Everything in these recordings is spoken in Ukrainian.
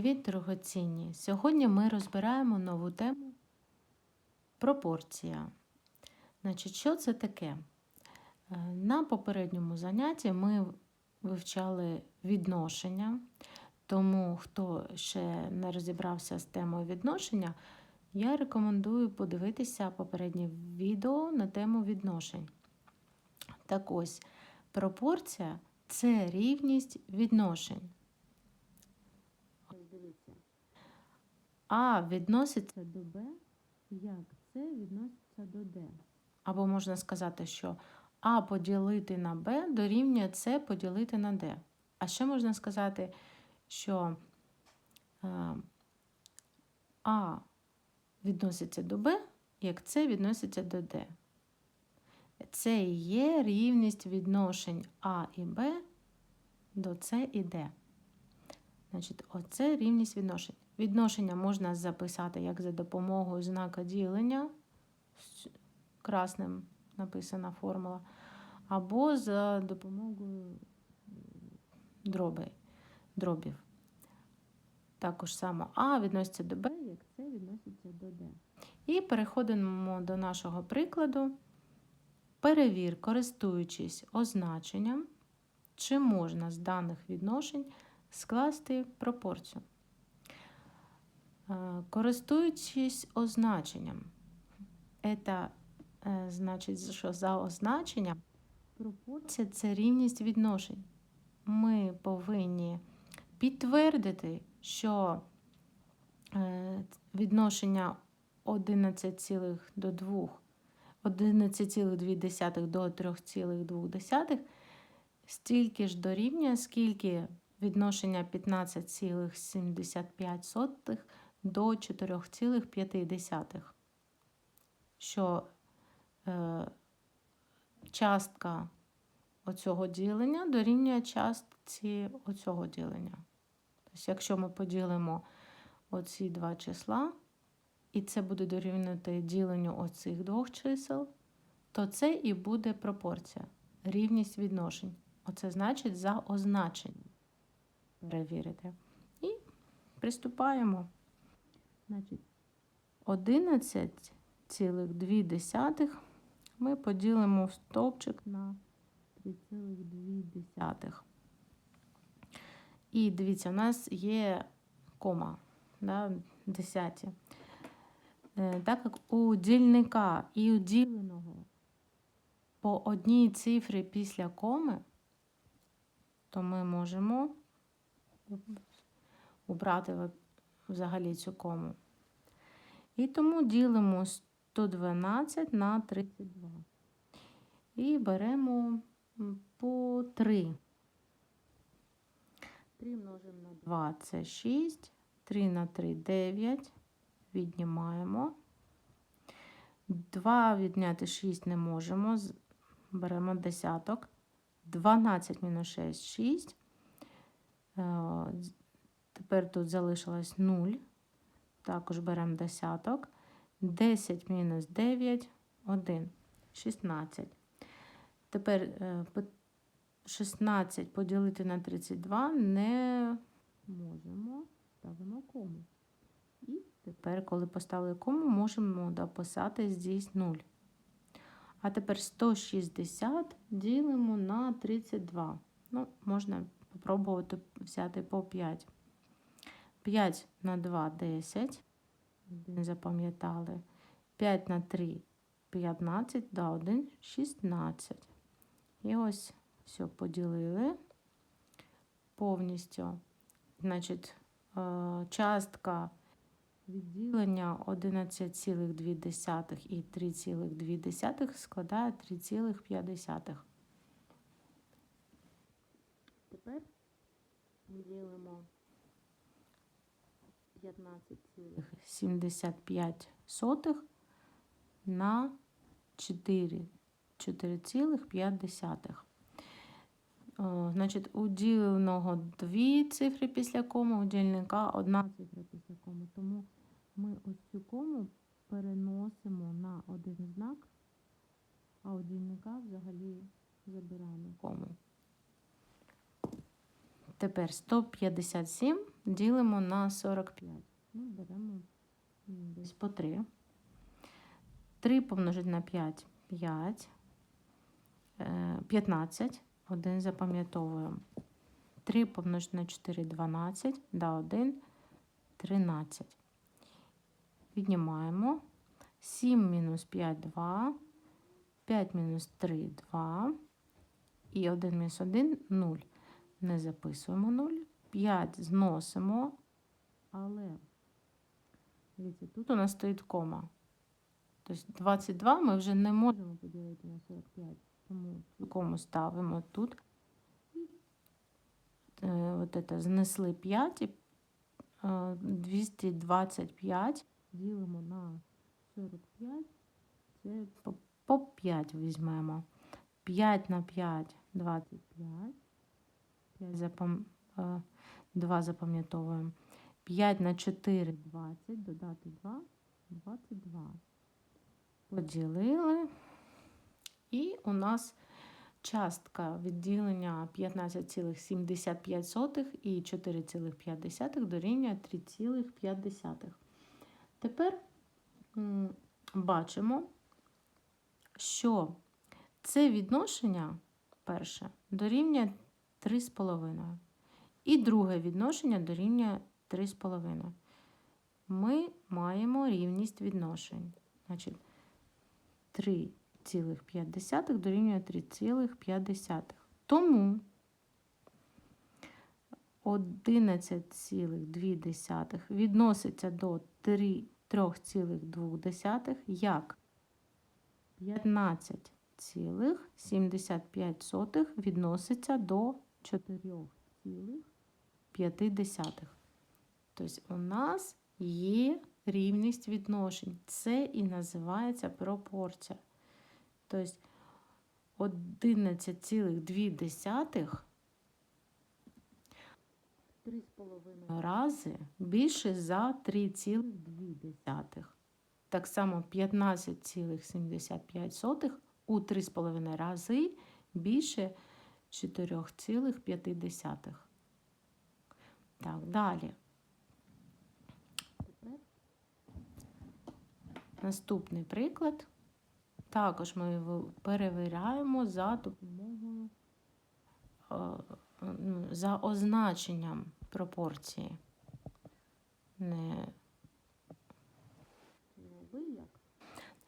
Привіт, дорогоцінні! Сьогодні ми розбираємо нову тему пропорція. Значить, що це таке? Е, На попередньому занятті ми вивчали відношення, тому хто ще не розібрався з темою відношення, я рекомендую подивитися попереднє відео на тему відношень. Так ось, пропорція це рівність відношень. Дивіться. А відноситься до Б, як це відноситься до Д. Або можна сказати, що А поділити на Б дорівнює С поділити на Д. А ще можна сказати, що е, А відноситься до Б, як С відноситься до Д. Це і є рівність відношень А і Б до С і Д. Значить, оце рівність відношень. Відношення можна записати як за допомогою знака ділення, красним написана формула, або за допомогою дроби, дробів. Також само А відноситься до Б, як С відноситься до Д. І переходимо до нашого прикладу. Перевір, користуючись означенням, чи можна з даних відношень скласти пропорцію. Е, Користуючись означенням, це значить, що за означенням пропорція це рівність відношень. Ми повинні підтвердити, що е, відношення 11, до 2, 11,2 до 3,2 стільки ж дорівнює, скільки відношення 15,75 до 4,5, що е, частка оцього ділення дорівнює частці оцього ділення. Тобто, якщо ми поділимо оці два числа, і це буде дорівнювати діленню оцих двох чисел, то це і буде пропорція, рівність відношень. Оце значить за означенням перевірити. І приступаємо. Значить, 11,2 ми поділимо в стовпчик на 3,2. І дивіться, у нас є кома, да, десяті. Е, так як у дільника і у діленого по одній цифрі після коми, то ми можемо убрати взагалі цю кому. І тому ділимо 112 на 32. І беремо по 3. 3 множимо на 2 це 6, 3 на 3 9. Віднімаємо. 2 відняти 6 не можемо. Беремо десяток. 12 мінус 6 6. Тепер тут залишилось 0. Також беремо десяток. 10 мінус 9, 1, 16. Тепер 16 поділити на 32 не можемо. Ставимо кому. І тепер, коли поставили кому, можемо дописати здесь 0. А тепер 160 ділимо на 32. Ну, можна попробувати взяти по 5. 5 на 2 10. Не запам'ятали. 5 на 3 15, да, 1 16. І ось все поділили повністю. Значить, е, частка відділення 11,2 і 3,2 складає 3,5. Тепер ділимо 15,75 на 4,5. Значить, у діленого дві цифри після кому, у дільника одна цифра після кому. Тому ми ось цю кому переносимо на один знак, а у дільника взагалі забираємо кому. Тепер 157 ділимо на 45. Ну, беремо десь по 3. 3 помножити на 5 5. Е, 15. 1 запам'ятовуємо. 3 помножити на 4 12. Да, 1 13. Віднімаємо. 7 мінус 5 2. 5 мінус 3 2. І 1 мінус 1 0. Не записуємо 0. 5 зносимо. Але дивіться, тут у нас стоїть кома. Тобто 22 ми вже не можемо поділити на 45. Тому кому ставимо тут. Е, от это, знесли 5 і е, 225 ділимо на 45. Це по, по 5 візьмемо. 5 на 5 25. 5 запам... 2 запам'ятовуємо. 5 на 4 20, додати 2 22. Поділили. І у нас частка відділення 15,75 і 4,5 дорівнює 3,5. Тепер бачимо, що це відношення перше дорівнює 3,5. І друге відношення дорівнює 3,5. Ми маємо рівність відношень. Значить, 3,5 дорівнює 3,5. Тому 11,2 відноситься до 3,2 як 15,75 відноситься до 4,5. Тобто у нас є рівність відношень. Це і називається пропорція. Тобто 11,2 3,5 рази більше за 3,2. Так само 15,75 у 3,5 рази більше 4,5. Так, далі. Наступний приклад. Також ми його перевіряємо за допомогою е, ну, за означенням пропорції. Не як.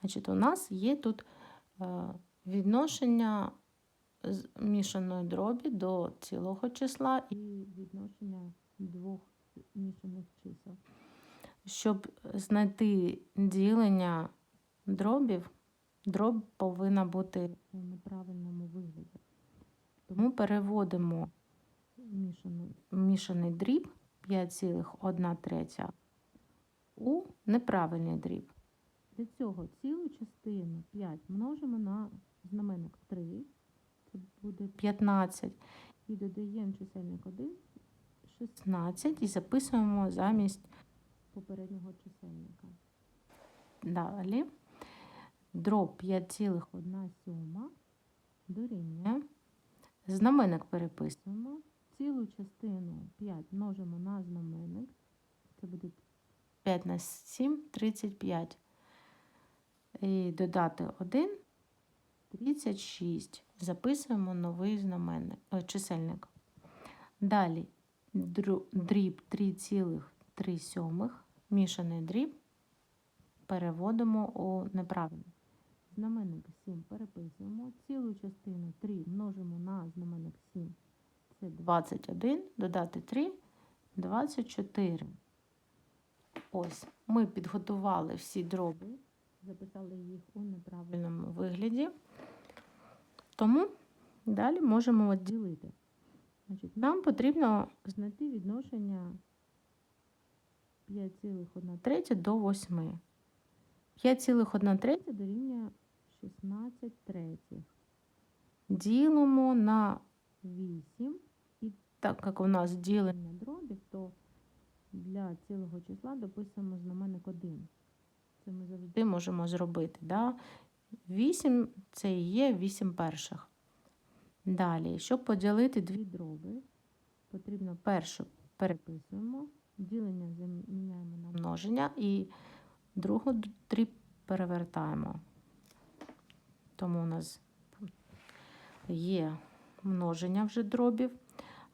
Значить, у нас є тут е, відношення з мішаної дробі до цілого числа і відношення двох мішаних чисел. Щоб знайти ділення дробів, дроб повинна бути у неправильному вигляді. Тому переводимо мішаний, мішаний дріб 5,1 третя у неправильний дріб. Для цього цілу частину 5 множимо на знаменник 3, це буде 15, і додаємо чисельник 1, 16 і записуємо замість попереднього чисельника. Далі дроб 5,1 сьома дорівнює. Знаменник переписуємо. Цілу частину 5 множимо на знаменник. Це буде 5 на 7, 35. І додати 1, 36. Записуємо новий знаменник, о, чисельник. Далі дріб 3,3 сьомих, мішаний дріб переводимо у неправильний. Знаменник 7 переписуємо. Цілу частину 3 множимо на знаменник 7. Це 21, додати 3, 24. Ось, ми підготували всі дроби, записали їх у неправильному вигляді. Тому далі можемо ділити. Значить, нам потрібно знайти відношення 5,1 третя до 8. 5,1 третя дорівнює 16 третіх. Ділимо на 8. І так як у нас ділення дробів, то для цілого числа дописуємо знаменник 1. Це ми завжди можемо зробити. Да? 8 це і є 8 перших. Далі, щоб поділити дві дроби, потрібно першу переписуємо, ділення заміняємо на множення і другу дріб перевертаємо. Тому у нас є множення вже дробів,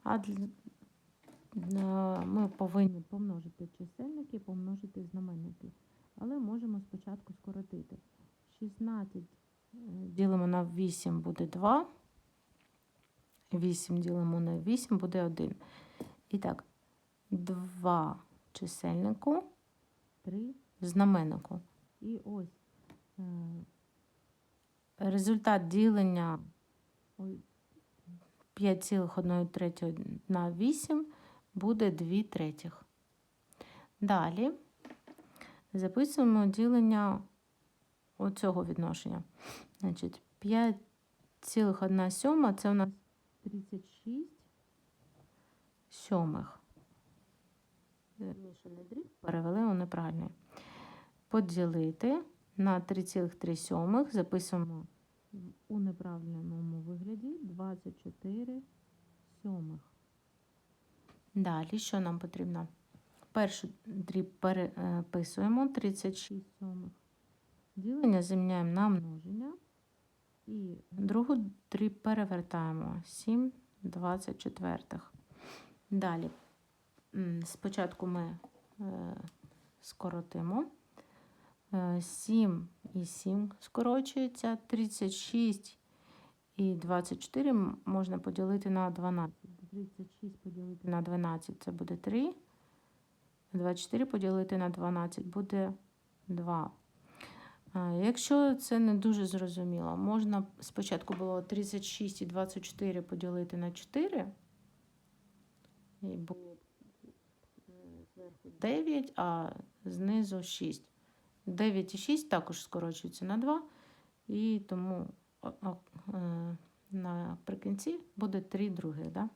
а е, ми повинні помножити чисельники і помножити знаменники. Але можемо спочатку скоротити. 16 е, ділимо на 8 буде 2. 8 ділимо на 8 буде 1. І так, 2 чисельнику, 3 знаменнику. І ось е, результат ділення ой, 5,1 на 8 буде 2 третіх. Далі записуємо ділення оцього відношення. Значить, 5,1 сьома це у нас 36 сьомих. Е, Мішаний дріб перевели у неправильний. Поділити на 3,3 сьомих. Записуємо у неправильному вигляді 24 сьомих. Далі, що нам потрібно? Першу дріб переписуємо 36 сьомих. Ділення заміняємо на множення. І другу дріб перевертаємо 7 24. Далі спочатку ми е, скоротимо. Е, 7 і 7 скорочується, 36 і 24 можна поділити на 12. 36 поділити на 12 це буде 3. 24 поділити на 12 буде 2. Якщо це не дуже зрозуміло, можна спочатку було 36 і 24 поділити на 4. І було е, зверху 9, а знизу 6. 9 і 6 також скорочуються на 2, і тому е, наприкінці буде 3 других. Да?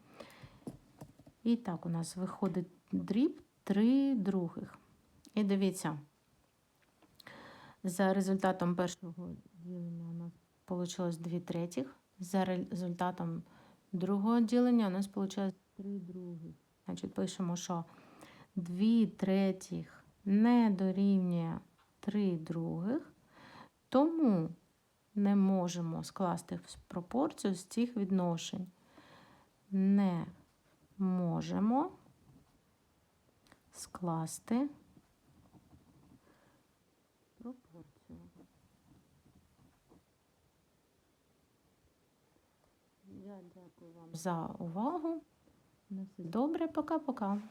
І так у нас виходить дріб 3 других. І дивіться. За результатом першого ділення у нас вийшло 2 третіх. За результатом другого ділення у нас вийшло 3 других. Значить, пишемо, що 2 третіх не дорівнює 3 других, тому не можемо скласти пропорцію з цих відношень. Не можемо скласти пропорцію. Я дякую вам за увагу. На все добре, пока-пока.